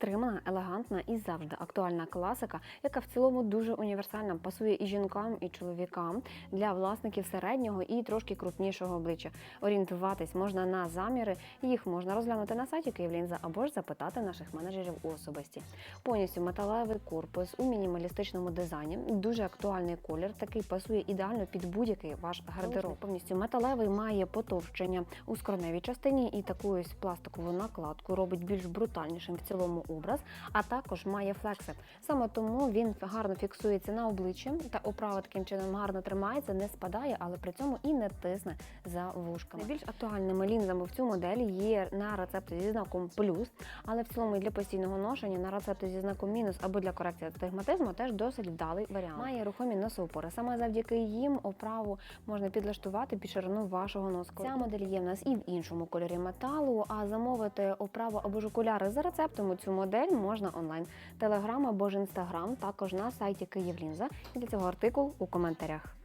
стримана, елегантна і завжди актуальна класика, яка в цілому дуже універсальна, пасує і жінкам, і чоловікам для власників середнього і трошки крупнішого обличчя. Орієнтуватись можна на заміри, їх можна розглянути на сайті Київлінза або ж запитати наших менеджерів у особисті. Повністю металевий корпус у мінімалістичному дизайні, дуже актуальний колір, такий пасує ідеально під будь-який ваш гардероб. Повністю металевий має потовщення у скроневій частині і таку ось пластикову накладку робить більш брутальнішим в цілому образ, а також має флекси. Саме тому він гарно фіксується на обличчі та оправа таким чином гарно тримається, не спадає, але при цьому і не тисне за вушками. Найбільш актуальними лінзами в цю модель є на рецепті зі знаком плюс, але в цілому і для постійного ношення на рецепті зі знаком мінус або для корекції астигматизму теж досить вдалий варіант. Має рухомі носоупори. Саме завдяки їм оправу можна підлаштувати під ширину вашого носку. Ця модель є в нас і в іншому кольорі металу. А замовити оправу або ж окуляри за рецептом у цю модель можна онлайн. Телеграм або ж інстаграм, також на сайті Київлінза. І для цього артикул у коментарях.